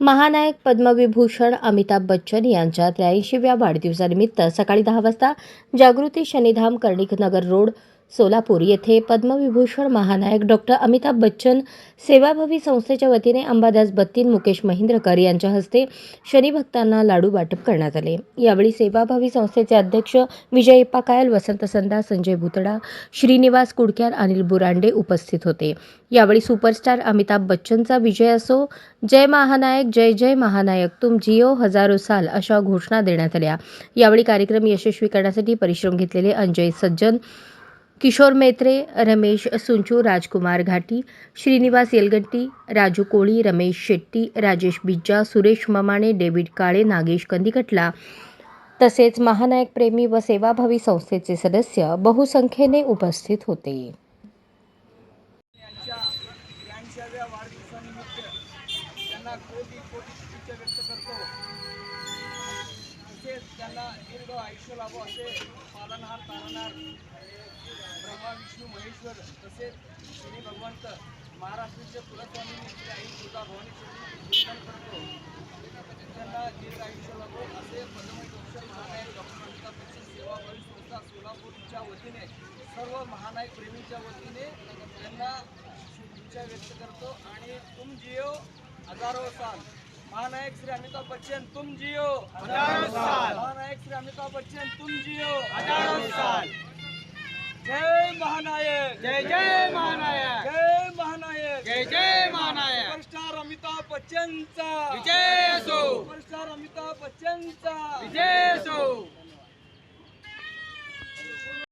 महानायक पद्मविभूषण अमिताभ बच्चन यांच्या त्र्याऐंशीव्या वाढदिवसानिमित्त सकाळी दहा वाजता जागृती शनिधाम कर्णिकनगर रोड सोलापूर येथे पद्मविभूषण महानायक डॉक्टर अमिताभ बच्चन सेवाभावी संस्थेच्या वतीने अंबादास बत्तीन मुकेश महिंद्रकर यांच्या हस्ते शनिभक्तांना लाडू वाटप करण्यात आले. यावेळी सेवाभावी संस्थेचे अध्यक्ष विजय इप्पाकायल वसंत संदा संजय भुतडा श्रीनिवास कुडक्यार अनिल बुरांडे उपस्थित होते. यावेळी सुपरस्टार अमिताभ बच्चनचा विजय असो जय महानायक जय जय महानायक तुम जिओ हजारो साल अशा घोषणा देण्यात आल्या. यावेळी कार्यक्रम यशस्वी करण्यासाठी परिश्रम घेतलेले अंजय सज्जन किशोर मेत्रे रमेश सुंचू राजकुमार घाटी श्रीनिवास येलगट्टी राजू कोळी रमेश शेट्टी राजेश बिज्जा सुरेश ममाणे डेव्हिड काळे नागेश कंदिकटला. तसेच महानायक प्रेमी व सेवाभावी संस्थेचे सदस्य बहुसंख्येने उपस्थित होते. त्यांना कोटी कोटी शुभेच्छा व्यक्त करतो. त्यांना दीर्घ आयुष्य लाभो असे पालनहार तारणार ब्रह्मा विष्णू महेश्वर तसेच श्री भगवंत महाराष्ट्राचे कुलस्वामी श्री आई तुझा भवानी चिंतन करतो. त्यांना दीर्घ आयुष्य लाभो असे पद्मविभूषण महानायक डॉक्टर अमिताभ सेवा सेवाभावी संस्था सोलापूरच्या वतीने सर्व महानायक प्रेमीच्या वतीने त्यांना शुभेच्छा व्यक्त करतो. आणि तुम जिओ हजारो साल. महानायक श्री अमिताभ बच्चन तुम जियो. हजारो साल. महानायक श्री अमिताभ बच्चन तुम जियो. हजारो साल. जय महानायक. जय जय महानायक. जय महानायक. जय जय महानायक. सुपरस्टार अमिताभ बच्चनचा. विजय असो. सुपरस्टार अमिताभ बच्चनचा. विजय